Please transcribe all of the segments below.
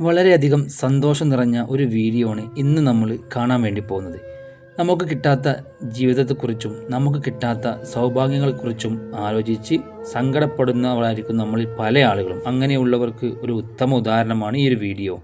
വളരെയധികം സന്തോഷം നിറഞ്ഞ ഒരു വീഡിയോ ആണ് ഇന്ന് നമ്മൾ കാണാൻ വേണ്ടി പോകുന്നത്. നമുക്ക് കിട്ടാത്ത ജീവിതത്തെക്കുറിച്ചും നമുക്ക് കിട്ടാത്ത സൗഭാഗ്യങ്ങളെക്കുറിച്ചും ആലോചിച്ച് സങ്കടപ്പെടുന്നവരായിരിക്കും നമ്മളിൽ പല ആളുകളും. അങ്ങനെയുള്ളവർക്ക് ഒരു ഉത്തമ ഉദാഹരണമാണ് ഈ ഒരു വീഡിയോ.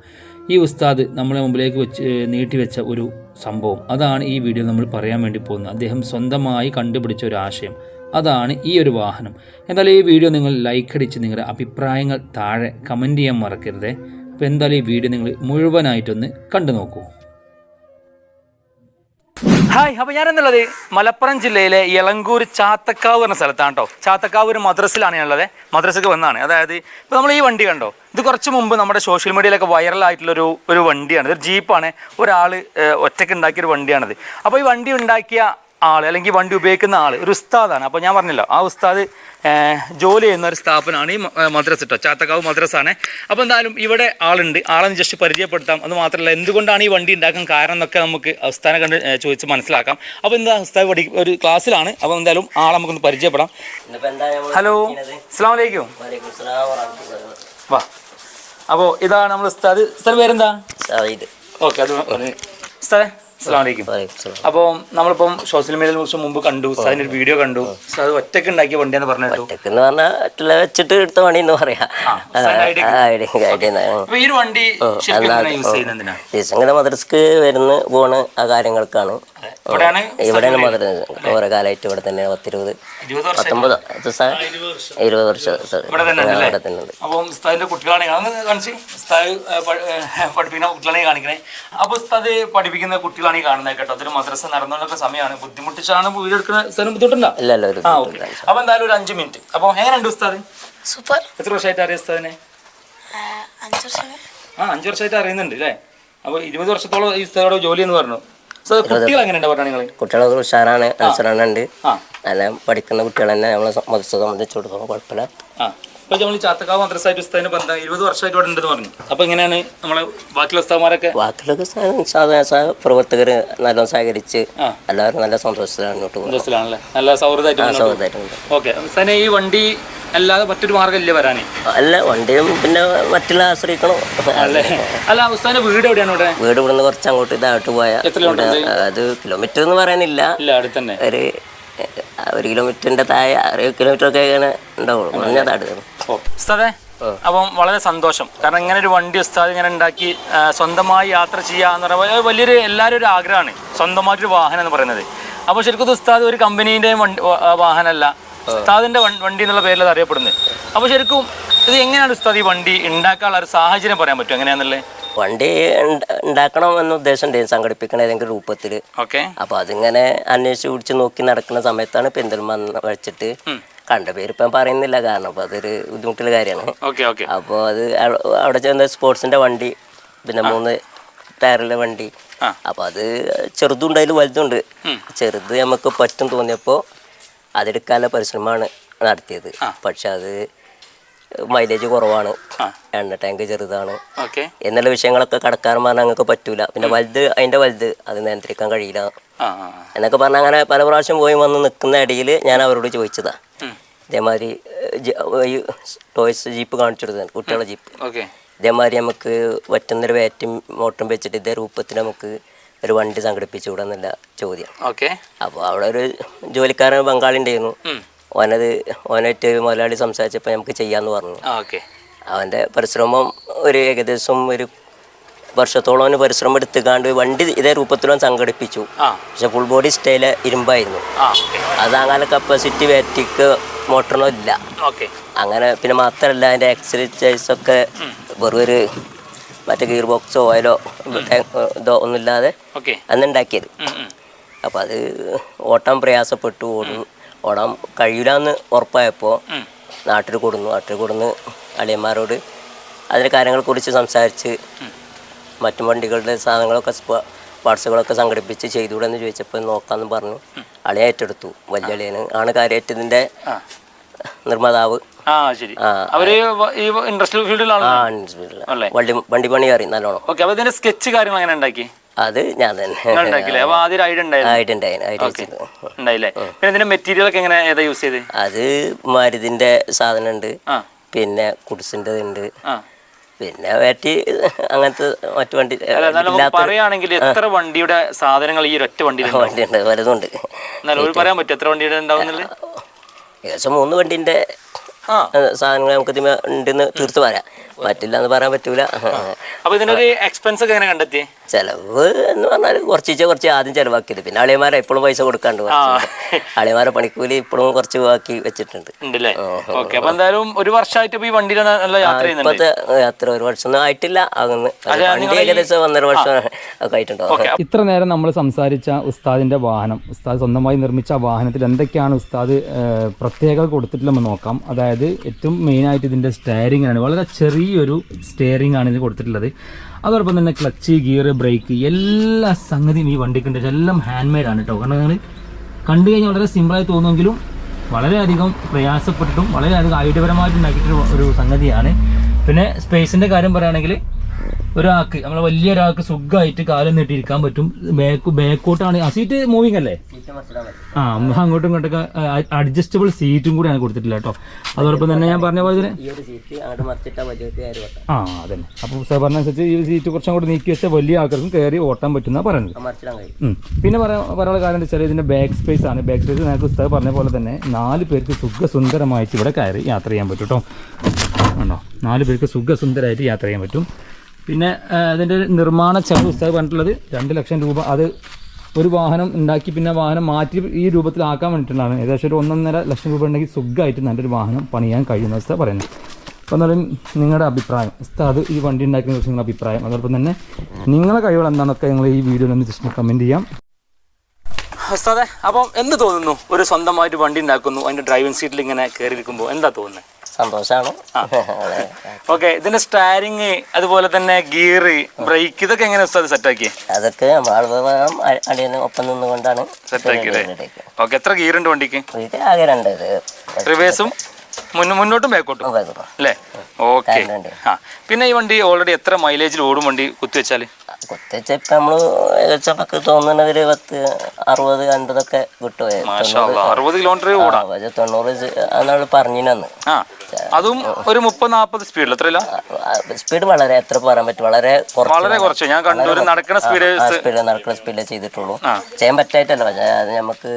ഈ ഉസ്താദ് നമ്മളെ മുമ്പിലേക്ക് വെച്ച് നീട്ടിവെച്ച ഒരു സംഭവം. അതാണ് ഈ വീഡിയോ നമ്മൾ പറയാൻ വേണ്ടി പോകുന്നത്. അദ്ദേഹം സ്വന്തമായി കണ്ടുപിടിച്ച ഒരു ആശയം. അതാണ് ഈ ഒരു വാഹനം. എന്നാൽ ഈ വീഡിയോ നിങ്ങൾ ലൈക്ക് അടിച്ച് നിങ്ങളുടെ അഭിപ്രായങ്ങൾ താഴെ കമന്റ് ചെയ്യാൻ മറക്കരുതേ. അപ്പോൾ എന്തായാലും ഈ വീഡിയോ നിങ്ങൾ മുഴുവനായിട്ടൊന്ന് കണ്ടു നോക്കൂ. ഹായ് അപ്പോൾ ഞാനെന്നുള്ളത് മലപ്പുറം ജില്ലയിലെ ഇളങ്കൂർ ചാത്തക്കാവ് എന്ന സ്ഥലത്താണ് കേട്ടോ ചാത്തക്കാവ് ഒരു മദ്രസിലാണ് ഞാനുള്ളത്. മദ്രസക്ക് വന്നതാണ്. അതായത് ഇപ്പൊ നമ്മൾ ഈ വണ്ടി കണ്ടോ? ഇത് കുറച്ച് മുമ്പ് നമ്മുടെ സോഷ്യൽ മീഡിയയിലൊക്കെ വൈറലായിട്ടുള്ളൊരു ഒരു വണ്ടിയാണ് ഇതൊരു ജീപ്പാണ്. ഒരാൾ ഒറ്റയ്ക്ക് ഉണ്ടാക്കിയൊരു വണ്ടിയാണത്. അപ്പോൾ ഈ വണ്ടി ഉണ്ടാക്കിയ ആൾ അല്ലെങ്കിൽ വണ്ടി ഉപയോഗിക്കുന്ന ആൾ ഒരു ഉസ്താദാണ്. അപ്പോൾ ഞാൻ പറഞ്ഞല്ലോ ആ ഉസ്താദ് ജോലി ചെയ്യുന്ന ഒരു സ്ഥാപനമാണ് ഈ മദ്രസ് കേട്ടോ ചാത്തക്കാവ് മദ്രസാണ്. അപ്പോൾ എന്തായാലും ഇവിടെ ആളുണ്ട്. ആളെന്ന് ജസ്റ്റ് പരിചയപ്പെടുത്താം. അത് മാത്രമല്ല എന്തുകൊണ്ടാണ് ഈ വണ്ടി ഉണ്ടാക്കാൻ കാരണം എന്നൊക്കെ നമുക്ക് ഉസ്താനെ കണ്ട് ചോദിച്ച് മനസ്സിലാക്കാം. അപ്പോൾ എന്താ ഉസ്താദ് പഠി ഒരു ക്ലാസ്സിലാണ്. അപ്പോൾ എന്തായാലും ആളെ നമുക്കൊന്ന് പരിചയപ്പെടാം. ഹലോ? അസ്സാം വലൈക്കും. വാ. അപ്പോൾ ഇതാണ് നമ്മൾ ഉസ്താദ്. ഉസ്താദ് പേരെന്താ. ഓക്കെ അത് ഉസ്താദ് സ്സലാം. അപ്പോൾ നമ്മളിപ്പം സോഷ്യൽ മീഡിയയിൽ കുറച്ച് മുമ്പ് കണ്ടു അതിന്റെ ഒരു വീഡിയോ കണ്ടു. അത് ഒറ്റയ്ക്ക് ഉണ്ടാക്കിയ വണ്ടിയാന്ന് പറഞ്ഞു ഒറ്റക്കെന്ന് പറഞ്ഞാ മറ്റുള്ള വെച്ചിട്ട് എടുത്ത വണ്ടി എന്ന് പറയാം ഈ വണ്ടി ദിവസങ്ങനെ മദ്രസ്ക്ക് വരുന്ന പോണ് ആ കാര്യങ്ങൾക്കാണ്. ഇവിടെയാണ് ഇവിടെയാണ് മദ്രസ് ഓരോ കാലമായിട്ട് ഇവിടെ തന്നെ പത്തിരുപത് പത്തൊമ്പത്. ഇരുപത് വർഷം. ഇവിടെ തന്നെ ഉണ്ട് അപ്പോൾ ഉസ്താദിന്റെ കുട്ടികളാണ്. കാണിച്ച്. ഉസ്താദ് പഠിപ്പിക്കുന്ന കുട്ടികളാണ് കാണിക്കണേ. അപ്പൊ ഉസ്താദ് പഠിപ്പിക്കുന്ന കുട്ടികളാണ് ഈ കാണുന്നത് കേട്ടോ. അതൊരു മദ്രസ നടന്നുകൊണ്ടൊക്കെ സമയമാണ്. ബുദ്ധിമുട്ടിച്ചാണ് വീടെടുക്കുന്ന ഉസ്താദിന് ബുദ്ധിമുട്ടുണ്ടോ? ഇല്ല ഇല്ല ഒരു ആ ഓക്കെ. അപ്പൊ എന്തായാലും ഒരു അഞ്ച് മിനിറ്റ്. അപ്പൊ എങ്ങനെയുണ്ട് ഉസ്താദ്? സൂപ്പർ. എത്ര വർഷമായിട്ട് അറിയാം ഉസ്താദിനെ? അഞ്ച് വർഷമേ ആ അഞ്ച് വർഷമായിട്ട് അറിയുന്നുണ്ട് അല്ലേ? അപ്പൊ ഇരുപത് വർഷത്തോളം ഈ ഉസ്താദോട് ജോലി എന്ന് പറഞ്ഞു. ഉസ്താദ് കുട്ടികൾ എങ്ങനെയുണ്ട് പറഞ്ഞാൽ നിങ്ങൾ കുട്ടികളൊക്കെ ഉഷാറാണ് അനുസരണുണ്ട് ആ. നല്ല പഠിക്കുന്ന കുട്ടികൾ തന്നെ നമ്മളെ സംബന്ധിച്ച് കൊടുക്കുമ്പോൾ കുഴപ്പമില്ല. ഇപ്പൊ നമ്മൾ ചാത്തക്കാവ് മദ്രസായിട്ട് ഉസ്താദിന് ബന്ധം ഇരുപത് വർഷമായിട്ട് ഇവിടെ ഉണ്ടെന്ന് പറഞ്ഞു. അപ്പൊ എങ്ങനെയാണ് നമ്മളെ ബാക്കിയുള്ള ഉസ്താദ്മാരൊക്കെ? ബാക്കിയുള്ളൊക്കെ സാധാരണ പ്രവർത്തകർ നല്ല സഹകരിച്ച് എല്ലാവരും നല്ല സന്തോഷത്തിലാണ് മുന്നോട്ട് പോകുന്നത് സന്തോഷത്തിലാണല്ലേ? നല്ല സൗഹൃദമായിട്ട്. സൗഹൃദമായിട്ടുണ്ട് ഓക്കെ. ഈ വണ്ടി അല്ലാതെ മറ്റൊരു മാർഗമില്ല വരാനേ? അല്ല വണ്ടിയും പിന്നെ മറ്റുള്ള ആശ്രയിക്കണം. അല്ലേ? അല്ല അവസാനം വീട് എവിടെയാണ് ഇവിടെ? വീട് ഇവിടുന്ന് കുറച്ച് അങ്ങോട്ട് ഇതായിട്ട് പോയാൽ എത്ര ഉണ്ട്? അത് കിലോമീറ്റർ എന്ന് പറയാനില്ല. ഇല്ല അടുത്ത് തന്നെ. ഒരു ഒരു കിലോമീറ്ററിന്റെ താഴെ അര കിലോമീറ്റർ ഒക്കെ ഇങ്ങനെ ഉണ്ടാവുള്ളൂ. ഉസ്താദെ അപ്പം വളരെ സന്തോഷം. കാരണം ഇങ്ങനെ ഒരു വണ്ടി ഉസ്താദ് ഇങ്ങനെ ഉണ്ടാക്കി സ്വന്തമായി യാത്ര ചെയ്യുക എന്ന് പറയുമ്പോൾ വലിയൊരു എല്ലാവരും ഒരു ആഗ്രഹമാണ്. സ്വന്തമായിട്ടൊരു വാഹനം എന്ന് പറയുന്നത്. അപ്പോൾ ശരിക്കും ഉസ്താദ് ഒരു കമ്പനീന്റെയും വണ്ടി വാഹനമല്ല. ഉസ്താദിന്റെ വണ്ടി എന്നുള്ള പേരിൽ അത് അറിയപ്പെടുന്നത്. അപ്പോൾ ശരിക്കും ഇത് എങ്ങനെയാണ് ഉസ്താദ് ഈ വണ്ടി ഉണ്ടാക്കാനുള്ള ഒരു സാഹചര്യം പറയാൻ പറ്റും? എങ്ങനെയാണെന്നുള്ളത് വണ്ടി ഉണ്ട- ഉണ്ടാക്കണം എന്ന ഉദ്ദേശം ഉണ്ടായിരുന്നു സംഘടിപ്പിക്കണ ഏതെങ്കിലും രൂപത്തിൽ ഓക്കെ. അപ്പോൾ അതിങ്ങനെ അന്വേഷിച്ച് പിടിച്ച് നോക്കി നടക്കുന്ന സമയത്താണ് പെരിന്തൽമണ്ണ വെച്ചിട്ട് കണ്ട പേര് ഇപ്പം പറയുന്നില്ല. കാരണം അപ്പൊ അതൊരു ബുദ്ധിമുട്ടുള്ള കാര്യമാണ്. അപ്പൊ അപ്പോൾ അത് അവ- അവിടെ ചെന്ന സ്പോർട്സിന്റെ വണ്ടി പിന്നെ മൂന്ന് ടയറിലെ വണ്ടി. അപ്പൊ അത് ചെറുതുണ്ട് അതിൽ വലുതുണ്ട്. ചെറുത് നമുക്ക് പറ്റും തോന്നിയപ്പോൾ അതെടുക്കാനുള്ള പരിശ്രമമാണ് നടത്തിയത്. പക്ഷെ അത് മൈലേജ് കുറവാണ്. എണ്ണ ടാങ്ക് ചെറുതാണ്. എന്നുള്ള വിഷയങ്ങളൊക്കെ കടക്കാരൻ പറഞ്ഞാൽ ഞങ്ങൾക്ക് പറ്റൂല. പിന്നെ വലുത് അതിന്റെ വലുത് അത് നിയന്ത്രിക്കാൻ കഴിയില്ല. എന്നൊക്കെ പറഞ്ഞാൽ അങ്ങനെ പല പ്രാവശ്യം പോയി വന്ന് നിൽക്കുന്ന ഇടയിൽ ഞാൻ അവരോട് ചോദിച്ചതാ. ഇതേമാതിരി ഈ ടോയ്സ് ജീപ്പ് കാണിച്ചു കൊടുത്തത് കുട്ടികളുടെ ജീപ്പ് ഇതേമാതിരി നമുക്ക് പറ്റുന്നൊരു വേറ്റും മോട്ടറും വെച്ചിട്ട് ഇതേ രൂപത്തിൽ നമുക്ക് ഒരു വണ്ടി സംഘടിപ്പിച്ചു വിടാന്നുള്ള ചോദ്യം. അപ്പോൾ അവിടെ ഒരു ജോലിക്കാരൻ ബംഗാളി ഉണ്ടായിരുന്നു. ഓനത് ഓനായിട്ട് മുതലാളി സംസാരിച്ചപ്പോൾ നമുക്ക് ചെയ്യാമെന്ന് പറഞ്ഞു. ഓക്കെ. അവന്റെ പരിശ്രമം ഒരു ഏകദേശം ഒരു വർഷത്തോളം അവന് പരിശ്രമം എടുത്തുകാണ്ട് വണ്ടി ഇതേ രൂപത്തിലും സംഘടിപ്പിച്ചു. പക്ഷെ ഫുൾ ബോഡി സ്റ്റൈല ഇരുമ്പായിരുന്നു. ആ ഓക്കെ. അത് അങ്ങനെ കപ്പാസിറ്റി വേറ്റിക്ക് മോട്ടറിനോ ഇല്ല. ഓക്കെ. അങ്ങനെ പിന്നെ മാത്രമല്ല അതിന്റെ എക്സസൈസ് ഒക്കെ വെറും ഒരു മറ്റേ ഗിയർ ബോക്സോ ഓയിലോ ഇതോ ഒന്നുമില്ലാതെ ഓക്കെ. അന്ന് ഉണ്ടാക്കിയത്. ഉം ഉം. അപ്പോൾ അത് ഓട്ടാൻ പ്രയാസപ്പെട്ടു ഓടും. ഓടാൻ കഴിയില്ലാന്ന് ഉറപ്പായപ്പോൾ നാട്ടിൽ കൊടുന്നു. നാട്ടിൽ കൊടുന്ന് അളിയന്മാരോട് കാര്യങ്ങളെ കുറിച്ച് സംസാരിച്ച് മറ്റു വണ്ടികളുടെ സാധനങ്ങളൊക്കെ പാർട്സുകളൊക്കെ സംഘടിപ്പിച്ച് ചെയ്തുകൂടെ എന്ന് ചോദിച്ചപ്പോൾ നോക്കാമെന്ന് പറഞ്ഞു അളിയ ഏറ്റെടുത്തു. വലിയ അളിയന്. ആണ് കാര്യ ഇതിന്റെ ആ നിർമ്മാതാവ്? വണ്ടി പണി അറിയും നല്ലോണം. സ്കെച്ച് കാര്യങ്ങൾ എങ്ങനെ ഉണ്ടാക്കി? അത് ഞാൻ തന്നെ. അത് മരുതിന്റെ സാധനം ഉണ്ട് പിന്നെ കുടിസിന്റെ ഉണ്ട് പിന്നെ വേറ്റി അങ്ങനത്തെ മറ്റു വണ്ടി പറയുകയാണെങ്കിൽ എത്ര വണ്ടിയുടെ സാധനങ്ങൾ ഈ ഒറ്റ വണ്ടി? വണ്ടിയുണ്ട്. വലുതുണ്ട്. പറയാൻ പറ്റും എത്ര വണ്ടിയുടെ ഏകദേശം മൂന്ന് വണ്ടിന്റെ സാധനങ്ങൾ നമുക്ക് ഉണ്ടെന്ന് തീർത്ത് പറയാം. മറ്റില്ല എന്ന് പറയാൻ പറ്റൂല. അപ്പൊ ഇതിനൊരു എക്സ്പെൻസ് ഒക്കെ എങ്ങനെ കണ്ടെത്തി ചെലവ് എന്ന് പറഞ്ഞാൽ കുറച്ച് കുറച്ച് ആദ്യം ചെലവാക്കിയത്. പിന്നെ അളിയന്മാരെ എപ്പോഴും പൈസ കൊടുക്കാണ്ട് അളിയമാരെ അളിയന്മാരെ പണിക്കൂലി ഇപ്പോഴും കുറച്ച് ബാക്കി വെച്ചിട്ടുണ്ട്. എന്തായാലും ഒരു വർഷമായിട്ട് ഈ നല്ല യാത്ര ഒരു വർഷമൊന്നും ആയിട്ടില്ല. അങ്ങനെ വണ്ടി ഏകദേശം ഒന്നര വർഷം ഒക്കെ ആയിട്ടുണ്ടാവും. ഇത്ര നേരം നമ്മൾ സംസാരിച്ച ഉസ്താദിന്റെ വാഹനം ഉസ്താദ് സ്വന്തമായി നിർമ്മിച്ച വാഹനത്തിൽ എന്തൊക്കെയാണ് ഉസ്താദ് പ്രത്യേകത കൊടുത്തിട്ടില്ലെന്ന് നോക്കാം. അതായത് ഏറ്റവും മെയിനായിട്ട് ഇതിന്റെ സ്റ്റയറിംഗ് ആണ്. വളരെ ചെറിയൊരു സ്റ്റെയറിംഗ് ആണ് ഇത് കൊടുത്തിട്ടുള്ളത്. അതോടൊപ്പം തന്നെ ക്ലച്ച് ഗിയർ ബ്രേക്ക് എല്ലാ സംഗതിയും ഈ വണ്ടിക്ക് ഉണ്ട്. എല്ലാം ഹാൻഡ് മെയ്ഡ് ആണ് കേട്ടോ കാരണം നിങ്ങൾ കണ്ടു കഴിഞ്ഞാൽ വളരെ സിമ്പിളായി തോന്നുമെങ്കിലും വളരെയധികം പ്രയാസപ്പെട്ടിട്ടും വളരെയധികം ആയുധപരമായിട്ട് ഒരു സംഗതിയാണ്. പിന്നെ സ്പേസിന്റെ കാര്യം പറയുകയാണെങ്കിൽ ഒരാൾക്ക് നമ്മളെ വലിയ ഒരാൾക്ക് സുഖമായിട്ട് കാലം നീട്ടിയിരിക്കാൻ പറ്റും. ബാക്ക് ബാക്കോട്ടാണ്. ആ സീറ്റ് മൂവിങ് അല്ലേ? ആ അങ്ങോട്ടും ഇങ്ങോട്ടൊക്കെ അഡ്ജസ്റ്റബിൾ സീറ്റും കൂടിയാണ് കൊടുത്തിട്ടില്ല കേട്ടോ. അതോടൊപ്പം തന്നെ ഞാൻ പറഞ്ഞ പോലെ ആ അതന്നെ. അപ്പോൾ സാർ പറഞ്ഞനുസരിച്ച് ഈ സീറ്റ് കുറച്ചും കൂടി നീക്കി വെച്ചാൽ വലിയ ആൾക്കാർക്കും കയറി ഓട്ടാൻ പറ്റുന്ന പറയുന്നത്. പിന്നെ പറയാനുള്ള കാര്യം എന്താ വെച്ചാൽ ഇതിന്റെ ബാക്ക് സ്പേസ് ആണ്. ബാക്ക് സ്പേസ് നമുക്ക് സാർ പറഞ്ഞ പോലെ തന്നെ നാല് പേർക്ക് സുഖസുന്ദരമായിട്ട് ഇവിടെ കയറി യാത്ര ചെയ്യാൻ പറ്റും കേട്ടോ. ആണോ നാല് പേർക്ക് സുഖസുന്ദരമായിട്ട് യാത്ര ചെയ്യാൻ പറ്റും. പിന്നെ ഇതിന്റെ നിർമ്മാണ ചെലവ് ഉസ്താദ് പറഞ്ഞിട്ടുള്ളത് രണ്ട് ലക്ഷം രൂപ. അത് ഒരു വാഹനം ഉണ്ടാക്കി പിന്നെ വാഹനം മാറ്റി ഈ രൂപത്തിലാക്കാൻ വേണ്ടിയിട്ടുള്ളതാണ്. ഏകദേശം ഒരു ഒന്നൊന്നര ലക്ഷം രൂപ ഉണ്ടെങ്കിൽ സുഖമായിട്ട് നല്ലൊരു വാഹനം പണിയാൻ കഴിയുന്ന ഉസ്താദ് പറയുന്നത് അപ്പോൾ എന്നാലും നിങ്ങളുടെ അഭിപ്രായം. ഉസ്താദ് ഈ വണ്ടി ഉണ്ടാക്കുന്ന കുറിച്ച് നിങ്ങളുടെ അഭിപ്രായം. അതോടൊപ്പം തന്നെ നിങ്ങളെ കഴിവുകൾ എന്താണെന്നൊക്കെ നിങ്ങൾ ഈ വീഡിയോയിൽ ഒന്ന് ജസ്റ്റ് കമന്റ് ചെയ്യാം. അപ്പം എന്ത് തോന്നുന്നു? ഒരു സ്വന്തമായിട്ട് വണ്ടി ഉണ്ടാക്കുന്നു അതിന്റെ ഡ്രൈവിംഗ് സീറ്റിൽ ഇങ്ങനെ കയറിയിരിക്കുമ്പോൾ എന്താ തോന്നുന്നത് സന്തോഷമാണ്. ഓക്കെ ഇതിന്റെ സ്റ്റാരിങ് അതുപോലെ തന്നെ ഗിയർ ബ്രേക്ക് ഇതൊക്കെ എങ്ങനെ ഉസ്താദ് സെറ്റാക്കി അതൊക്കെ അടിയന് ഒപ്പം നിന്നുകൊണ്ടാണ് സെറ്റ് ആക്കി ഓക്കെ എത്ര ഗിയർ ഉണ്ട് വണ്ടിക്ക് ആകെ രണ്ട് റിവേഴ്സും മുന്നോട്ടും ബാക്കോട്ടും. അല്ലേ? ഓക്കെ. ആ പിന്നെ ഈ വണ്ടി ഓൾറെഡി എത്ര മൈലേജിൽ ഓടും വണ്ടി കുത്തിവെച്ചാൽ കുത്തിവെച്ച ഇപ്പൊ നമ്മൾ ഏകദേശം നമുക്ക് തോന്നുന്നത് ഒരു പത്ത് അറുപത് അൻപതൊക്കെ കിട്ടും. മാഷാ അറുപത് കിലോമീറ്റർ ഓടാം. തൊണ്ണൂറ് അന്നാൾ പറഞ്ഞിനന്ന് അതും ഒരു മുപ്പത് നാൽപ്പത് സ്പീഡിൽ എത്രയില്ല സ്പീഡ് വളരെ എത്ര പറയാൻ പറ്റും? വളരെ കുറച്ച് വളരെ കുറച്ച്. ഞാൻ കണ്ടു ഒരു നടക്കുന്ന സ്പീഡ് സ്പീഡ് നടക്കുന്ന സ്പീഡ് ചെയ്തിട്ടുള്ളൂ. ചെയ്യാൻ പറ്റായിട്ടല്ല അത് നമുക്ക്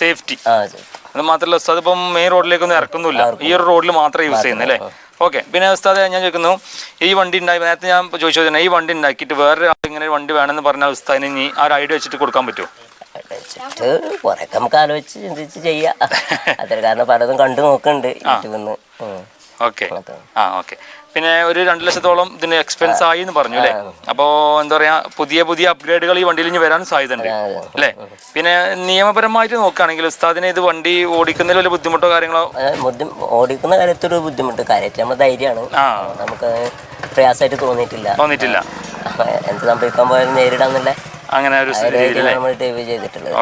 സേഫ്റ്റി അത് മാത്രമല്ല ഉസ്താദ് ഇപ്പം മെയിൻ റോഡിലേക്കൊന്നും ഇറക്കുന്നില്ല ഈ ഒരു റോഡിൽ മാത്രമേ യൂസ് ചെയ്യുന്നത് അല്ലേ? ഓക്കെ. പിന്നെ ഉസ്താദ് ഞാൻ ചോദിക്കുന്നു ഈ വണ്ടി ഉണ്ടായി നേരത്തെ ഞാൻ ചോദിച്ചു ഈ വണ്ടി ഉണ്ടാക്കിയിട്ട് വേറെ ആൾ ഇങ്ങനെ ഒരു വണ്ടി വേണമെന്ന് പറഞ്ഞാൽ ഉസ്താദിന് ഇനി ആ ഒരു ഐഡിയ വെച്ചിട്ട് കൊടുക്കാൻ പറ്റുമോ? വെച്ചിട്ട് കുറെയൊക്കെ നമുക്ക് ആലോചിച്ച് ചിന്തിച്ച് ചെയ്യാം. അതിൽ കാരണം പലതും കണ്ടു നോക്കുന്നുണ്ട് യൂട്യൂബിൽ നിന്ന്. ഓക്കെ. ആ ഓക്കെ. പിന്നെ ഒരു രണ്ട് ലക്ഷത്തോളം ഇതിന് എക്സ്പെൻസ് ആയി എന്ന് പറഞ്ഞു അല്ലേ? അപ്പോൾ എന്താ പറയാ പുതിയ പുതിയ അപ്ഗ്രേഡുകൾ ഈ വണ്ടിയിൽ ഇനി വരാൻ സാധ്യതയുണ്ട്. അല്ലേ? പിന്നെ നിയമപരമായിട്ട് നോക്കുകയാണെങ്കിൽ ഉസ്താദിനെ ഇത് വണ്ടി ഓടിക്കുന്നതിൽ വല്ല ബുദ്ധിമുട്ടോ കാര്യങ്ങളോ? ഓടിക്കുന്ന കാര്യത്തിൽ കാര്യത്തൊരു ബുദ്ധിമുട്ട്. നമ്മൾ ധൈര്യമാണ്. നമുക്ക് പ്രയാസമായിട്ട് തോന്നിയിട്ടില്ല. തോന്നിയിട്ടില്ല. എന്ത് സംഭവിക്കാൻ പോയാലും നേരിടാന്നുള്ള അങ്ങനെ ഒരു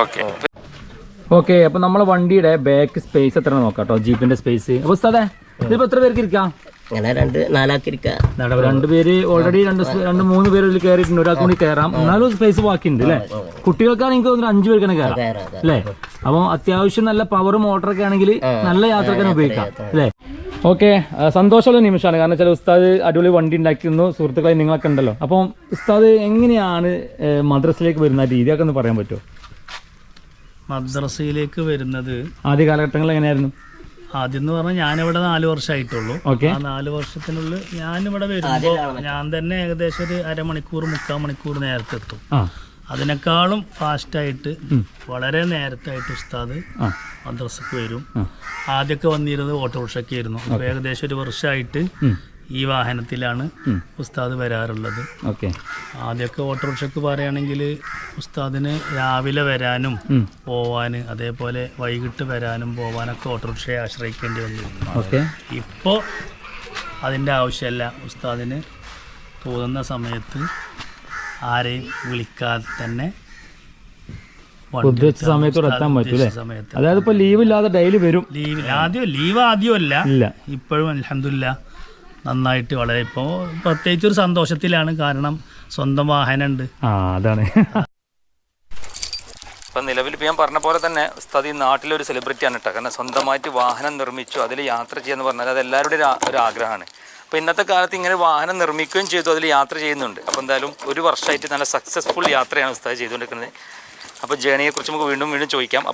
ഓക്കെ ഓക്കെ അപ്പൊ നമ്മളെ വണ്ടിയുടെ ബാക്ക് സ്പേസ് എത്ര നോക്കാം കേട്ടോ ജീപ്പിന്റെ സ്പേസ് അപ്പൊ ഉസ്താദേ ഇതിപ്പോ എത്ര പേർക്ക് ഇരിക്കാം? അങ്ങനെ രണ്ട് രണ്ടുപേര് ഓൾറെഡി രണ്ട് രണ്ട് മൂന്ന് പേര് ഇതിൽ കയറിയിട്ടുണ്ട്. ഒരാൾക്ക് കൂടി കയറാം. എന്നാലും സ്പേസ് ബാക്കിയുണ്ട് അല്ലേ? കുട്ടികൾക്കാണ് എനിക്ക് തോന്നുന്നു അഞ്ചു പേർക്കാണ് കയറാം. അല്ലേ? അപ്പൊ അത്യാവശ്യം നല്ല പവറും മോട്ടറൊക്കെ ആണെങ്കിൽ നല്ല യാത്രക്കാണ് ഉപയോഗിക്കാം. അല്ലേ? ഓക്കെ സന്തോഷമുള്ള നിമിഷമാണ്. കാരണം വെച്ചാൽ ഉസ്താദ് അടിപൊളി വണ്ടി ഉണ്ടാക്കിയിരുന്നു. സുഹൃത്തുക്കളെ നിങ്ങളൊക്കെ ഉണ്ടല്ലോ. അപ്പം ഉസ്താദ് എങ്ങനെയാണ് മദ്രസയിലേക്ക് വരുന്ന രീതിയൊക്കെ ഒന്ന് പറയാൻ പറ്റുമോ? മദ്രസയിലേക്ക് വരുന്നത് ആദ്യ കാലഘട്ടങ്ങളിൽ എങ്ങനെയായിരുന്നു? ആദ്യം എന്ന് പറഞ്ഞാൽ ഞാനിവിടെ നാല് വർഷമായിട്ടുള്ളൂ. ഓക്കെ. ആ നാല് വർഷത്തിനുള്ളിൽ ഞാനിവിടെ വരുമ്പോൾ ഞാൻ തന്നെ ഏകദേശം ഒരു അരമണിക്കൂർ മുക്കാൽ മണിക്കൂർ നേരത്തെ എത്തും. ആ. അതിനേക്കാളും ഫാസ്റ്റായിട്ട് വളരെ നേരത്തായിട്ട് ഉസ്താദ് മദ്രസക്ക് വരും. ആദ്യമൊക്കെ വന്നിരുന്നത് ഓട്ടോറിക്ഷയ്ക്ക് ആയിരുന്നു അപ്പോൾ ഏകദേശം ഒരു വർഷമായിട്ട് ഈ വാഹനത്തിലാണ് ഉസ്താദ് വരാറുള്ളത്. ഓക്കെ. ആദ്യമൊക്കെ ഓട്ടോറിക്ഷയ്ക്ക് പറയുകയാണെങ്കിൽ ഉസ്താദിന് രാവിലെ വരാനും ഉം. പോവാന് അതേപോലെ വൈകിട്ട് വരാനും പോവാനൊക്കെ ഓട്ടോറിക്ഷയെ ആശ്രയിക്കേണ്ടി വന്നിരുന്നു. ഓക്കെ. ഇപ്പോൾ അതിന്റെ ആവശ്യമല്ല. ഉസ്താദിന് തോന്നുന്ന സമയത്ത് ആരെയും വിളിക്കാതെ തന്നെ ഉദ്ദേശിച്ച സമയത്ത് ഇവിടെ എത്താൻ പറ്റും അല്ലേ ഉദ്ദേശിച്ച സമയത്ത് അതായത് ഇപ്പൊ ലീവ് ഇല്ലാതെ ഡെയിലി വരും. ലീവ് ആദ്യം ലീവ് ആദ്യമല്ല ഇല്ല. ഇപ്പോഴും അലഹമില്ല നന്നായിട്ട് വളരെ ഇപ്പോ പ്രത്യേകിച്ച് ഒരു സന്തോഷത്തിലാണ്. കാരണം സ്വന്തം വാഹനമുണ്ട് ആ അതാണ്. ഇപ്പം നിലവിൽ ഇപ്പം ഞാൻ പറഞ്ഞ പോലെ തന്നെ ഉസ്താദ് ഈ നാട്ടിലൊരു സെലിബ്രിറ്റി ആണ് കേട്ടോ കാരണം സ്വന്തമായിട്ട് വാഹനം നിർമ്മിച്ചു അതിൽ യാത്ര ചെയ്യാന്ന് പറഞ്ഞാൽ അത് എല്ലാവരുടെയും ഒരു ആഗ്രഹമാണ്. അപ്പോൾ ഇന്നത്തെ കാലത്ത് ഇങ്ങനെ വാഹനം നിർമ്മിക്കുകയും ചെയ്തു അതിൽ യാത്ര ചെയ്യുന്നുണ്ട്. അപ്പോൾ എന്തായാലും ഒരു വർഷമായിട്ട് നല്ല സക്സസ്ഫുൾ യാത്രയാണ് ഉസ്താദ് ചെയ്തുകൊണ്ടിരിക്കുന്നത്. അപ്പോൾ ജേണിയെക്കുറിച്ച് നമുക്ക് വീണ്ടും വീണ്ടും ചോദിക്കാം.